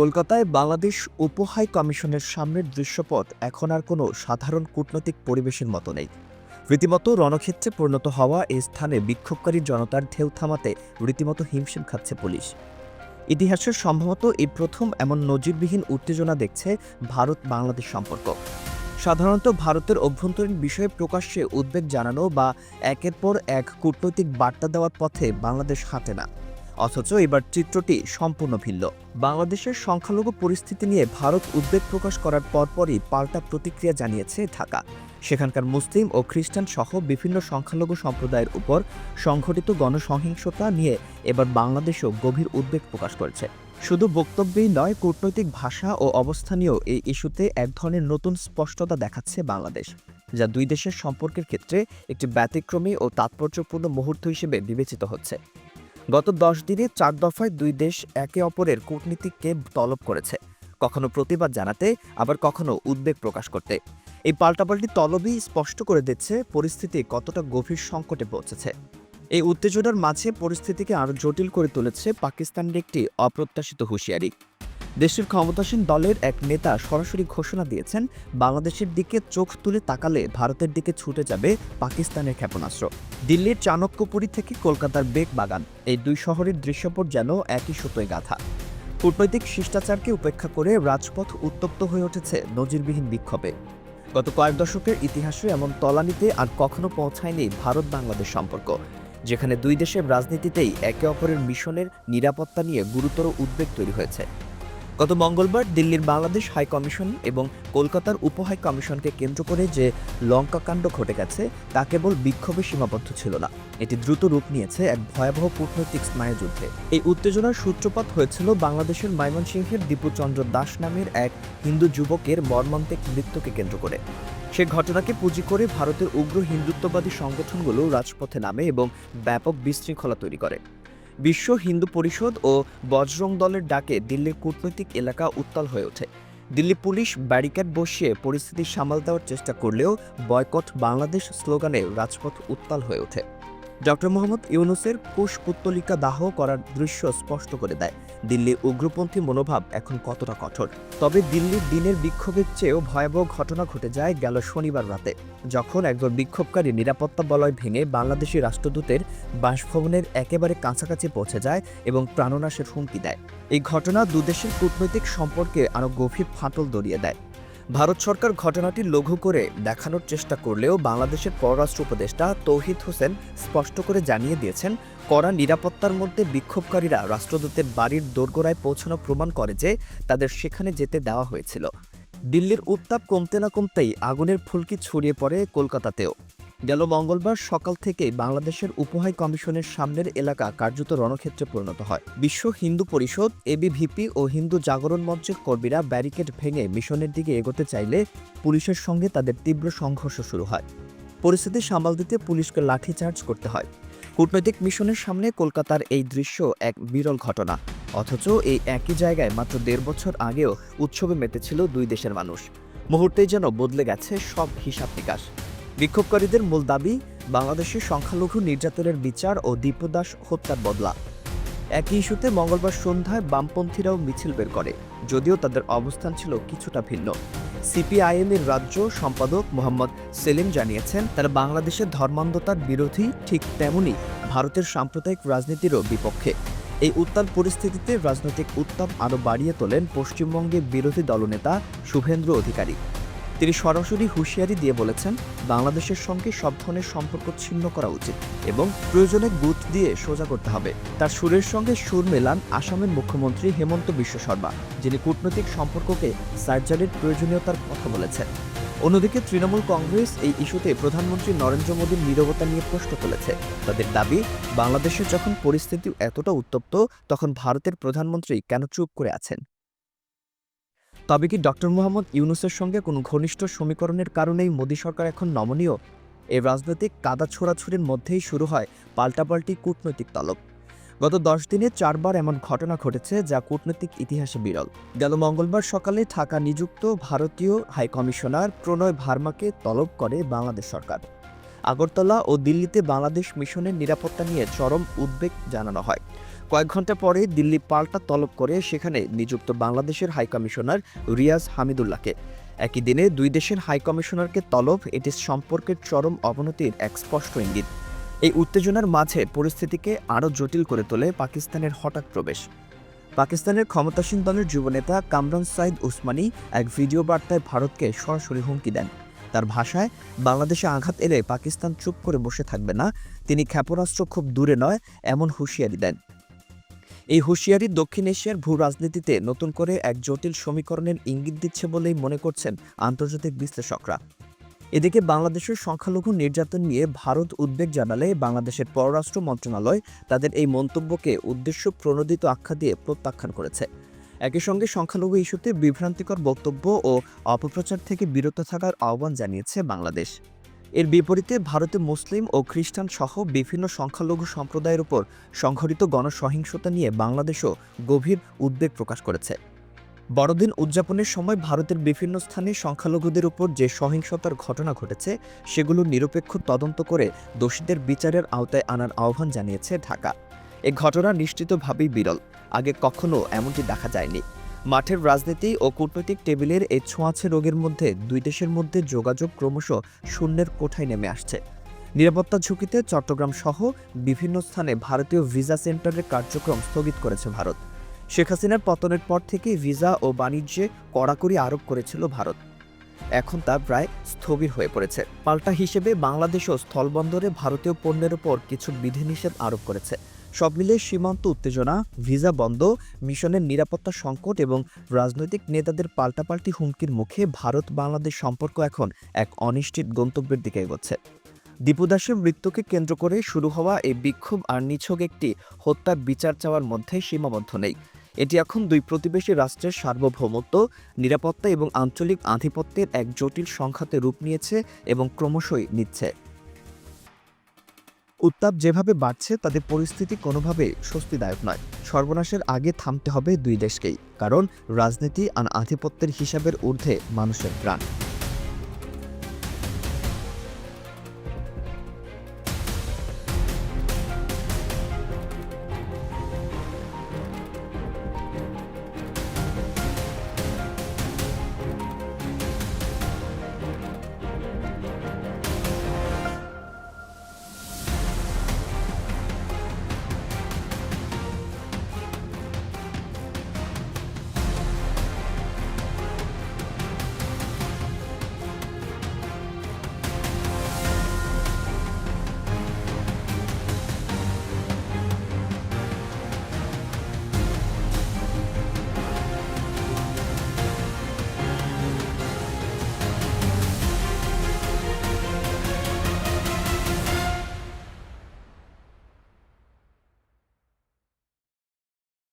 কলকাতায় বাংলাদেশ উপহাই কমিশনের সামনের দৃশ্যপট এখন আর কোনো সাধারণ কূটনৈতিক পরিবেশের মতো নেই। রীতিমতো রণক্ষেত্রে পরিণত হওয়া এই স্থানে বিক্ষোভকারী জনতার ঢেউ থামাতে রীতিমতো হিমশিম খাচ্ছে পুলিশ। ইতিহাসের সম্ভবত এই প্রথম এমন নজিরবিহীন উত্তেজনা দেখছে ভারত বাংলাদেশ সম্পর্ক। সাধারণত ভারতের অভ্যন্তরীণ বিষয়ে প্রকাশ্যে উদ্বেগ জানানো বা একের পর এক কূটনৈতিক বার্তা দেওয়ার পথে বাংলাদেশ হাঁটে না। অথচ এবার চিত্রটি সম্পূর্ণ ভিন্ন। বাংলাদেশের সংখ্যালঘু পরিস্থিতি নিয়ে ভারত উদ্বেগ প্রকাশ করার পরপরই পাল্টা প্রতিক্রিয়া জানিয়েছে ঢাকা। সেখানকার মুসলিম ও খ্রিস্টান সহ বিভিন্ন সংখ্যালঘু সম্প্রদায়ের উপর সংঘটিত গণসহিংসতা নিয়ে এবার বাংলাদেশও গভীর উদ্বেগ প্রকাশ করেছে। শুধু বক্তব্যেই নয়, কূটনৈতিক ভাষা ও অবস্থানীয় এই ইস্যুতে এক ধরনের নতুন স্পষ্টতা দেখাচ্ছে বাংলাদেশ, যা দুই দেশের সম্পর্কের ক্ষেত্রে একটি ব্যতিক্রমী ও তাৎপর্যপূর্ণ মুহূর্ত হিসেবে বিবেচিত হচ্ছে। গত দশ দিনে চার দফায় দুই দেশ একে অপরের কূটনীতিককে তলব করেছে। কখনো প্রতিবাদ জানাতে, আবার কখনো উদ্বেগ প্রকাশ করতে। এই পাল্টাপাল্টি তলবই স্পষ্ট করে দিচ্ছে পরিস্থিতি কতটা গভীর সংকটে পৌঁছেছে। এই উত্তেজনার মাঝে পরিস্থিতিকে আরও জটিল করে তুলেছে পাকিস্তানের একটি অপ্রত্যাশিত হুঁশিয়ারি। দেশের ক্ষমতাসীন দলের এক নেতা সরাসরি ঘোষণা দিয়েছেন, বাংলাদেশের দিকে চোখ তুলে তাকালে ভারতের দিকে ছুটে যাবে পাকিস্তানের ক্ষেপণাস্ত্র। দিল্লির চাণক্যপুরী থেকে কলকাতার বেগ বাগান এই দুই শহরের দৃশ্যপট যেন একই সুতোয় গাথা। কূটনৈতিক শিষ্টাচারকে উপেক্ষা করে রাজপথ উত্তপ্ত হয়ে উঠেছে নজিরবিহীন বিক্ষোভে। গত কয়েক দশকের ইতিহাসে এমন তলানিতে আর কখনো পৌঁছায়নি ভারত বাংলাদেশ সম্পর্ক, যেখানে দুই দেশের রাজনীতিতেই একে অপরের মিশনের নিরাপত্তা নিয়ে গুরুতর উদ্বেগ তৈরি হয়েছে। গত মঙ্গলবার দিল্লির বাংলাদেশ হাই কমিশন এবং কলকাতার উপহাই কমিশনকে কেন্দ্র করে যে লঙ্কাকাণ্ড ঘটে গেছে, তা কেবল বিক্ষোভে সীমাবদ্ধ ছিল না। এটি দ্রুত রূপ নিয়েছে এক ভয়াবহ কূটনৈতিক স্নায়ুযুদ্ধে এই উত্তেজনার সূত্রপাত হয়েছিল বাংলাদেশের ময়মনসিংহের দীপুচন্দ্র দাস নামের এক হিন্দু যুবকের মর্মান্তিক মৃত্যুকে কেন্দ্র করে। সে ঘটনাকে পুঁজি করে ভারতের উগ্র হিন্দুত্ববাদী সংগঠনগুলো রাজপথে নামে এবং ব্যাপক বিশৃঙ্খলা তৈরি করে। বিশ্ব হিন্দু পরিষদ ও বজরং দলের ডাকে দিল্লির কূটনৈতিক এলাকা উত্তাল হয়ে ওঠে। দিল্লি পুলিশ ব্যারিকেড বসিয়ে পরিস্থিতি সামাল দেওয়ার চেষ্টা করলেও বয়কট বাংলাদেশ স্লোগানে রাজপথ উত্তাল হয়ে ওঠে। ডক্টর মোহাম্মদ ইউনুসের কুশ পুত্তলিকা দাহ করার দৃশ্য স্পষ্ট করে দেয়। দিল্লি উগ্রপন্থী মনোভাব এখন কতটা কঠোর? তবে দিল্লির দিনের বিক্ষোভের চেয়েও ভয়াবহ ঘটনা ঘটে যায় গেল শনিবার রাতে, যখন একজন বিক্ষোভকারী নিরাপত্তা বলয় ভেঙে বাংলাদেশি রাষ্ট্রদূতের বাসভবনের একেবারে কাছাকাছি পৌঁছে যায় এবং প্রাণনাশের হুমকি দেয়। এই ঘটনা দুদেশের কূটনৈতিক সম্পর্কে আরও গভীর ফাটল দড়িয়ে দেয়। ভারত সরকার ঘটনাটি লঘু করে দেখানোর চেষ্টা করলেও বাংলাদেশের পররাষ্ট্র উপদেষ্টা তৌহিদ হোসেন স্পষ্ট করে জানিয়ে দিয়েছেন, কড়া নিরাপত্তার মধ্যে বিক্ষোভকারীরা রাষ্ট্রদূতের বাড়ির দোরগোড়ায় পৌঁছানো প্রমাণ করে যে তাদের সেখানে যেতে দেওয়া হয়েছিল। দিল্লির উত্তাপ কমতে না কমতেই আগুনের ফুলকি ছড়িয়ে পড়ে কলকাতাতেও। গেল মঙ্গলবার সকাল থেকে বাংলাদেশের উপহাই কমিশনের সামনের এলাকা কার্যত রণক্ষেত্রে পরিণত হয়। বিশ্ব হিন্দু পরিষদ এবিভিপি ও হিন্দু জাগরণ মঞ্চের কর্মীরা ব্যারিকেড ভেঙে মিশনের দিকে এগোতে চাইলে পুলিশের সঙ্গে তাদের তীব্র সংঘর্ষ শুরু হয়। পরিস্থিতি সামাল দিতে পুলিশকে লাঠিচার্জ করতে হয়। কূটনৈতিক মিশনের সামনে কলকাতার এই দৃশ্য এক বিরল ঘটনা। অথচ এই একই জায়গায় মাত্র দেড় বছর আগেও উৎসবে মেতেছিল দুই দেশের মানুষ। মুহূর্তেই যেন বদলে গেছে সব হিসাব নিকাশ। বিক্ষোভকারীদের মূল দাবি বাংলাদেশের সংখ্যালঘু নির্যাতনের বিচার ও দীপদাস হত্যার বদলা। একই ইস্যুতে মঙ্গলবার সন্ধ্যায় বামপন্থীরাও মিছিল বের করে, যদিও তাদের অবস্থান ছিল কিছুটা ভিন্ন। সিপিআইএম এর রাজ্য সম্পাদক মোহাম্মদ সেলিম জানিয়েছেন, তারা বাংলাদেশের ধর্মান্ধতার বিরোধী ঠিক তেমনি ভারতের সাম্প্রদায়িক রাজনীতিরও বিপক্ষে। এই উত্তাল পরিস্থিতিতে রাজনৈতিক উত্তাপ আরও বাড়িয়ে তোলেন পশ্চিমবঙ্গের বিরোধী দলনেতা শুভেন্দ্র অধিকারী। তিনি সরাসরি হুঁশিয়ারি দিয়ে বলেছেন, বাংলাদেশের সঙ্গে সব ধরনের সম্পর্ক ছিন্ন করা উচিত এবং প্রয়োজনে বুথ দিয়ে সোজা করতে হবে। তার সুরের সঙ্গে সুর মেলান আসামের মুখ্যমন্ত্রী হেমন্ত বিশ্ব শর্মা, যিনি কূটনৈতিক সম্পর্ককে সার্জারির প্রয়োজনীয়তার কথা বলেছেন। অন্যদিকে তৃণমূল কংগ্রেস এই ইস্যুতে প্রধানমন্ত্রী নরেন্দ্র মোদীর নীরবতা নিয়ে প্রশ্ন তুলেছে। তাদের দাবি বাংলাদেশের যখন পরিস্থিতি এতটা উত্তপ্ত, তখন ভারতের প্রধানমন্ত্রী কেন চুপ করে আছেন? তবে কি ডক্টর মোহাম্মদ ইউনুসের সঙ্গে কোনো ঘনিষ্ঠ সমীকরণের কারণেই মোদী সরকার এখন নমনীয়? এই রাজনৈতিক কাদা ছোড়াছুড়ির মধ্যেই শুরু হয় পাল্টাপাল্টি কূটনৈতিক তলব। গত দশ দিনে চারবার এমন ঘটনা ঘটেছে যা কূটনৈতিক ইতিহাসে বিরল। গেল মঙ্গলবার সকালে ঢাকা নিযুক্ত ভারতীয় হাইকমিশনার প্রণয় ভার্মাকে তলব করে বাংলাদেশ সরকার। আগরতলা ও দিল্লিতে বাংলাদেশ মিশনের নিরাপত্তা নিয়ে চরম উদ্বেগ জানানো হয়। কয়েক ঘণ্টা পরে দিল্লি পাল্টা তলব করে সেখানে নিযুক্ত বাংলাদেশের হাইকমিশনার রিয়াজ হামিদুল্লাহকে। একই দিনে দুই দেশের হাইকমিশনারকে তলব, এটি সম্পর্কের চরম অবনতির এক স্পষ্ট ইঙ্গিত। এই উত্তেজনার মাঝে পরিস্থিতিকে আরও জটিল করে তোলে পাকিস্তানের হঠাৎ প্রবেশ। পাকিস্তানের ক্ষমতাসীন দলের যুবনেতা কামরান সাইদ উসমানী এক ভিডিও বার্তায় ভারতকে সরাসরি হুমকি দেন। তার ভাষায়, বাংলাদেশে আঘাত এলে পাকিস্তান চুপ করে বসে থাকবে না, তিনি ক্ষেপণাস্ত্র খুব দূরে নয়, এমন হুঁশিয়ারি দেন। এই হুঁশিয়ারি দক্ষিণ এশিয়ার ভূ রাজনীতিতে নতুন করে এক জটিল সমীকরণের ইঙ্গিত দিচ্ছে বলেই মনে করছেন আন্তর্জাতিক বিশ্লেষকরা। এদিকে বাংলাদেশের সংখ্যালঘু নির্যাতন নিয়ে ভারত উদ্বেগ জানালে বাংলাদেশের পররাষ্ট্র মন্ত্রণালয় তাদের এই মন্তব্যকে উদ্দেশ্য প্রণোদিত আখ্যা দিয়ে প্রত্যাখ্যান করেছে। একই সঙ্গে সংখ্যালঘু ইস্যুতে বিভ্রান্তিকর বক্তব্য ও অপপ্রচার থেকে বিরত থাকার আহ্বান জানিয়েছে বাংলাদেশ। এর বিপরীতে ভারতে মুসলিম ও খ্রিস্টান সহ বিভিন্ন সংখ্যালঘু সম্প্রদায়ের উপর সংঘটিত গণসহিংসতা নিয়ে বাংলাদেশও গভীর উদ্বেগ প্রকাশ করেছে। বড়দিন উদযাপনের সময় ভারতের বিভিন্ন স্থানে সংখ্যালঘুদের উপর যে সহিংসতার ঘটনা ঘটেছে, সেগুলো নিরপেক্ষ তদন্ত করে দোষীদের বিচারের আওতায় আনার আহ্বান জানিয়েছে ঢাকা। এ ঘটনা নিশ্চিতভাবেই বিরল। আগে কখনো এমনটি দেখা যায়নি। মাঠের রাজনীতি ও কূটনৈতিক টেবিলের এই ছোঁয়াছে রোগের মধ্যে দুই দেশের মধ্যে যোগাযোগ ক্রমশ শূন্যের কোঠায় নেমে আসছে। নিরাপত্তা ঝুঁকিতে চট্টগ্রাম সহ বিভিন্ন স্থানে ভারতীয় ভিসা সেন্টারের কার্যক্রম স্থগিত করেছে ভারত। শেখ হাসিনার পতনের পর থেকে ভিসা ও বাণিজ্যে কড়াকড়ি আরোপ করেছিল ভারত। এখন তা প্রায় স্থবির হয়ে পড়েছে। পাল্টা হিসেবে বাংলাদেশও স্থলবন্দরে ভারতীয় পণ্যের ওপর কিছু বিধিনিষেধ আরোপ করেছে। সব মিলে সীমান্ত উত্তেজনা, ভিসা বন্ধ, মিশনের নিরাপত্তা সংকট এবং রাজনৈতিক নেতাদের পাল্টাপাল্টি হুমকির মুখে ভারত বাংলাদেশ সম্পর্ক এখন এক অনিশ্চিত গন্তব্যের দিকে এগোচ্ছে। দীপুদাসের মৃত্যুকে কেন্দ্র করে শুরু হওয়া এই বিক্ষোভ আর নিছক একটি হত্যার বিচার চাওয়ার মধ্যে সীমাবদ্ধ নেই। এটি এখন দুই প্রতিবেশী রাষ্ট্রের সার্বভৌমত্ব, নিরাপত্তা এবং আঞ্চলিক আধিপত্যের এক জটিল সংখ্যাতে রূপ নিয়েছে এবং ক্রমশই নিচ্ছে। উত্তাপ যেভাবে বাড়ছে তাদের পরিস্থিতি কোনোভাবে স্বস্তিদায়ক নয়। সর্বনাশের আগে থামতে হবে দুই দেশকেই, কারণ রাজনীতি আর আধিপত্যের হিসাবের ঊর্ধ্বে মানুষের প্রাণ।